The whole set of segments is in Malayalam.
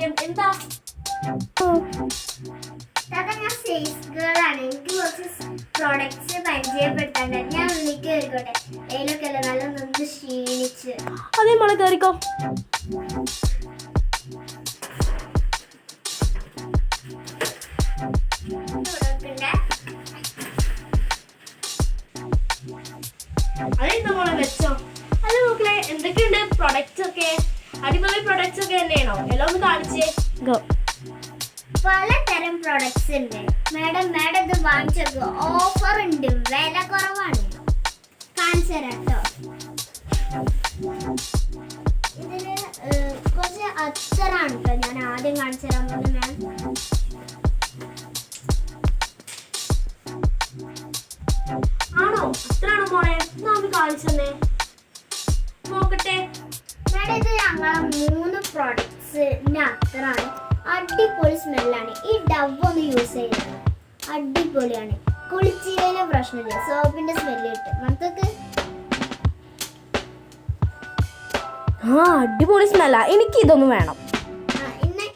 എന്താ? ഞാൻ സെയിൽസ് എനിക്ക് കുറച്ച് പ്രോഡക്ട്സ് പരിചയപ്പെടുത്താണ്ട് ഞാൻ ഒന്നിക്ക് കയറിക്കോട്ടെ വെയിലൊക്കെ അല്ലേ? നല്ല നിന്ന് ക്ഷീണിച്ച്. അതേ മോളെ കയറിക്കോ അതെന്താ മോളെ വെച്ചോ? അല്ല മക്കളെ എന്തൊക്കെയുണ്ട്? പ്രൊഡക്റ്റ് ഒക്കെ? അടിപൊളി പ്രൊഡക്ട്സ് ഒക്കെ തന്നെയാണോ? എല്ലാം ഒന്ന് കാണിച്ചേ. പലതരം പ്രോഡക്ട്സ് ഉണ്ട്. മാഡം മാഡം ഇത് വാങ്ങിച്ചത് ഓഫർ ഉണ്ട്. വില കുറവാണ്. കാണിച്ചു തരാം കേട്ടോ. ഇതിന് കുറച്ച് അച്ഛനാണ് കേട്ടോ ഞാൻ ആദ്യം കാണിച്ചു തരാൻ പോകുന്നത് മാം ആണോ? അത്രയാണോ മോളെ? നമുക്ക് ഒന്ന് കാണിച്ചെന്നേ. നോക്കട്ടെ ഞങ്ങളെ മൂന്ന് പ്രോഡക്ട്സിന് അത്രയാണ്. അടിപൊളി സ്മെല്ലാണ് ഈ ഡവ് ഒന്ന് യൂസ് ചെയ്യുന്നത് അടിപൊളിയാണ്. കുളിച്ചിലേനെ പ്രശ്നമില്ല സോപ്പിന്റെ സ്മെല്ല് കിട്ടും. മക്കൾക്ക്? ആ അടിപൊളി സ്മെല്ലാ എനിക്ക് ഇതൊന്നും വേണം. ഇന്ന്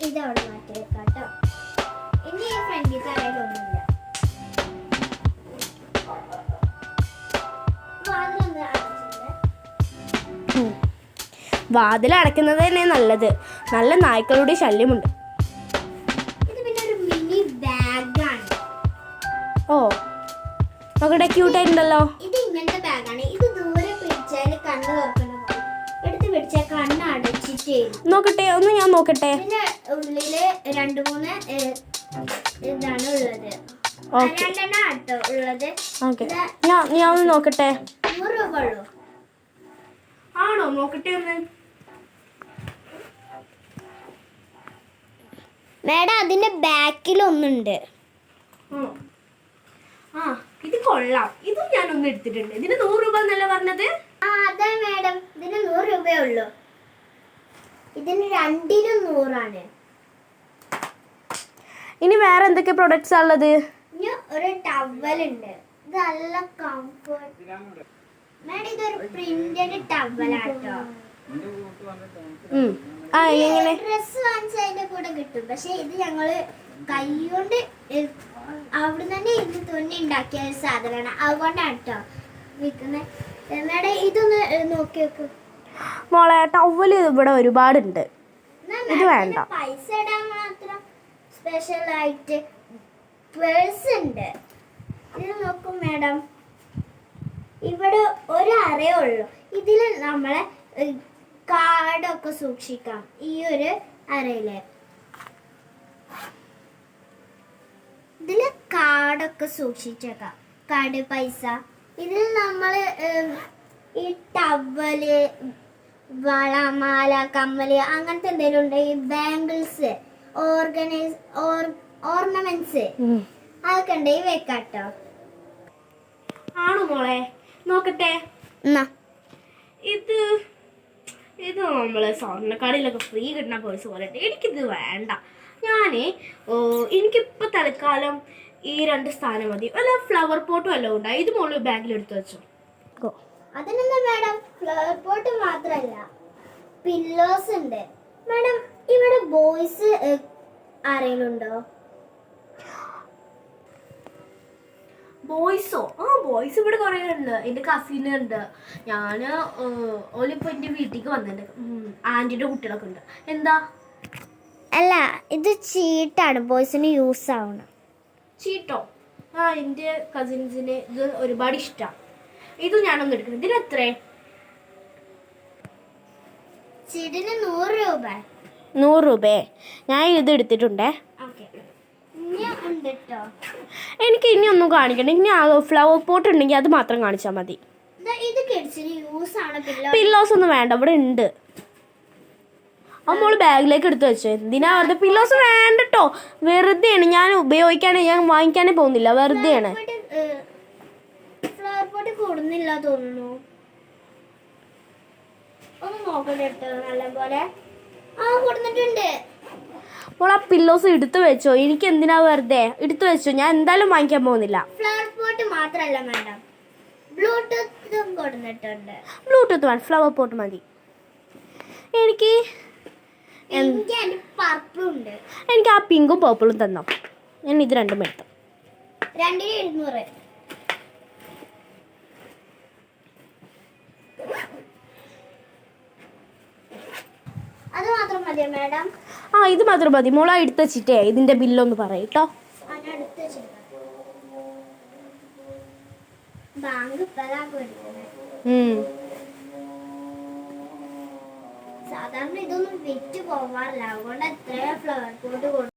വാതിൽ അടയ്ക്കുന്നത് തന്നെ നല്ലത്. നല്ല നായ്ക്കളുടെ ശല്യമുണ്ട്. ഓ നോക്കട്ടെ ക്യൂട്ടായിട്ടുണ്ടല്ലോ ഇത് ഇങ്ങനത്തെ ബാഗാണ്. ഇത് ദൂരെ പിടിച്ചാൽ കണ്ണ് തുറക്കണം എടുത്ത് പിടിച്ചാൽ കണ്ണ് അടച്ചിട്ട്. നോക്കട്ടെ ഒന്ന് ഞാൻ നോക്കട്ടെ. ഉള്ളിൽ രണ്ട് മൂന്ന് ഇതാണ് ഉള്ളത്. ഞാൻ ഞാൻ ഒന്ന് നോക്കട്ടെ. ആണോ? നോക്കട്ടെ ഒന്ന്. മേഡം അതിന്റെ ബാക്കിൽ ഒന്നുണ്ട് ആ ഇത് കൊള്ളാം. ഇതും ഞാൻ ഒന്ന് എടുത്തിട്ടുണ്ട്. ഇതിന് നൂറ് രൂപ എന്നല്ല പറഞ്ഞത്? ആ അതെ മേഡം. ഇതിന് നൂറ് രൂപയേ ഉള്ളൂ. ഇതിന് രണ്ടിനും നൂറാണ്. ഇനി വേറെ എന്തൊക്കെ പ്രൊഡക്ട്സ് ഉള്ളത്? ഇനി ഒരു ടവൽ ഉണ്ട്. ഇത് നല്ല കംഫർട്ട് മേഡം ഇതൊരു പ്രിന്റഡ് ടവലാട്ടോ ഉം. ആ എങ്ങനെ ഡ്രസ് കിട്ടും പക്ഷെ ഇത് ഞങ്ങൾ കൈകൊണ്ട് അവിടെ തന്നെ ഇരുന്ന് തുന്നി ഉണ്ടാക്കിയ ഒരു സാധനമാണ്. അതുകൊണ്ടാണ് കേട്ടോ വിൽക്കുന്നത് മേഡം ഇതൊന്ന് നോക്കി വെക്കും. മോളെ ടവൽ ഇവിടെ ഒരുപാടുണ്ട്. ഇത് വേണ്ട. പൈസ ഇടാൻ മാത്രം സ്പെഷ്യൽ ആയിട്ട് പേഴ്സ് ഉണ്ട്. ഇത് നോക്കും മാഡം. ഇവിടെ ഒരു അറേ ഉള്ളൂ. ഇതിൽ നമ്മളെ കാർഡൊക്കെ സൂക്ഷിക്കാം. ഈ ഒരു അറയിൽ ഇതിൽ കാർഡൊക്കെ സൂക്ഷിച്ചേക്കാം. കാട് പൈസ. ഇതിൽ നമ്മൾ ഈ ടവൽ വളമാല കമ്മൽ അങ്ങനത്തെ എന്തെങ്കിലും ഉണ്ടെങ്കിൽ ബാംഗിൾസ് ഓർഗനൈസ് ഓർണമെന്റ്സ്. അതൊക്കെ ഉണ്ടെങ്കിൽ വെക്കാട്ടോ. ആണോ മോളെ? നോക്കട്ടെ. എന്നാ ഇത് ഇത് നമ്മൾ സ്വർണക്കടയിലൊക്കെ ഫ്രീ കിട്ടുന്ന പേഴ്സ് പോലെ എനിക്കിത് വേണ്ട. ഞാൻ എനിക്കിപ്പോൾ തൽക്കാലം ഈ രണ്ട് സ്ഥാനം മതി. അല്ല ഫ്ലവർ പോട്ടും അല്ല ഉണ്ടായി ഇത് മോൾ ബാഗിൽ എടുത്തു വെച്ചു. അതിനെന്താ മാഡം ഫ്ലവർ പോട്ട് മാത്രല്ല. പില്ലോസ് ഉണ്ട്. മാഡം ഇവിടെ ബോയ്സ് ആരെങ്കിലും ഉണ്ടോ? ബോയ്സോ? ആ ബോയ്സ് ഇവിടെ കുറേ ഉണ്ട്. എന്റെ കസിൻ ഉണ്ട്. ഞാൻ ഓലിപ്പോൾ എന്റെ വീട്ടിലേക്ക് വന്നിട്ടുണ്ട് ആന്റിയുടെ കുട്ടികളൊക്കെ ഉണ്ട്. എന്താ? അല്ല ഇത് ചീട്ടാണ്. ബോയ്സിന് യൂസ് ആവണം. ചീട്ടോ? ആ എന്റെ കസിൻസിന് ഇത് ഒരുപാട് ഇഷ്ടമാണ് ഇത് ഞാനൊന്നും എടുക്കണം ഇതിന് എത്രേ ചീടിന് നൂറ് രൂപ. നൂറ് രൂപയെ ഞാൻ ഇത് എടുത്തിട്ടുണ്ടേ ഓക്കെ ഇനി ഉണ്ട് കേട്ടോ എനിക്ക് ഇനി ഒന്നും കാണിക്കണ്ട. ഇനി ഫ്ലവർ പോട്ട് ഉണ്ടെങ്കിൽ അത് മാത്രം കാണിച്ചാൽ മതി. പില്ലോസ് ഒന്നും വേണ്ട. ഇവിടെ ഉണ്ട്. അമ്മോൾ മോൾ ബാഗിലേക്ക് എടുത്തു വെച്ചു. എന്തിനാ വെറുതെ പില്ലോസ് വേണ്ട കേട്ടോ വെറുതെയാണ്. ഞാൻ ഉപയോഗിക്കാനേ ഞാൻ വാങ്ങിക്കാനേ പോകുന്നില്ല. വെറുതെയാണ്. ഫ്ലവർ പോട്ട് കൂടുന്നില്ല തോന്നുന്നു. ഒന്ന് നോക്കട്ടെ കേട്ടോ നല്ലപോലെ. ആ കൊടുത്തിട്ടുണ്ട് മോൾ ആ പില്ലോസ് എടുത്തു വെച്ചോ. എനിക്ക് എന്തിനാ വെറുതെ? എടുത്തു വെച്ചോ. ഞാൻ എന്തായാലും വാങ്ങിക്കാൻ പോകുന്നില്ല. Flower pot madam. ബ്ലൂടൂത്തും കൊടുത്തിട്ടുണ്ട്. ബ്ലൂടൂത്ത് വേണം. ഫ്ലവർ പോട്ട് മതി. എനിക്ക് എനിക്ക് ആ പിങ്കും പേർപ്പിളും തന്നോ. ഞാൻ ഇത് രണ്ടും എടുത്തു. രണ്ടിന് എഴുന്നൂറ് മതിയോ മാഡം ആ ഇത് മാത്രം മതി. മോള എടുത്ത് വെച്ചിട്ടേ ഇതിന്റെ ബില്ലൊന്ന് പറയട്ടോ. സാധാരണ ഇതൊന്നും വിറ്റ് പോവാറില്ല. അതുകൊണ്ട് എത്രയോ ഫ്ലവർ പോട്ട്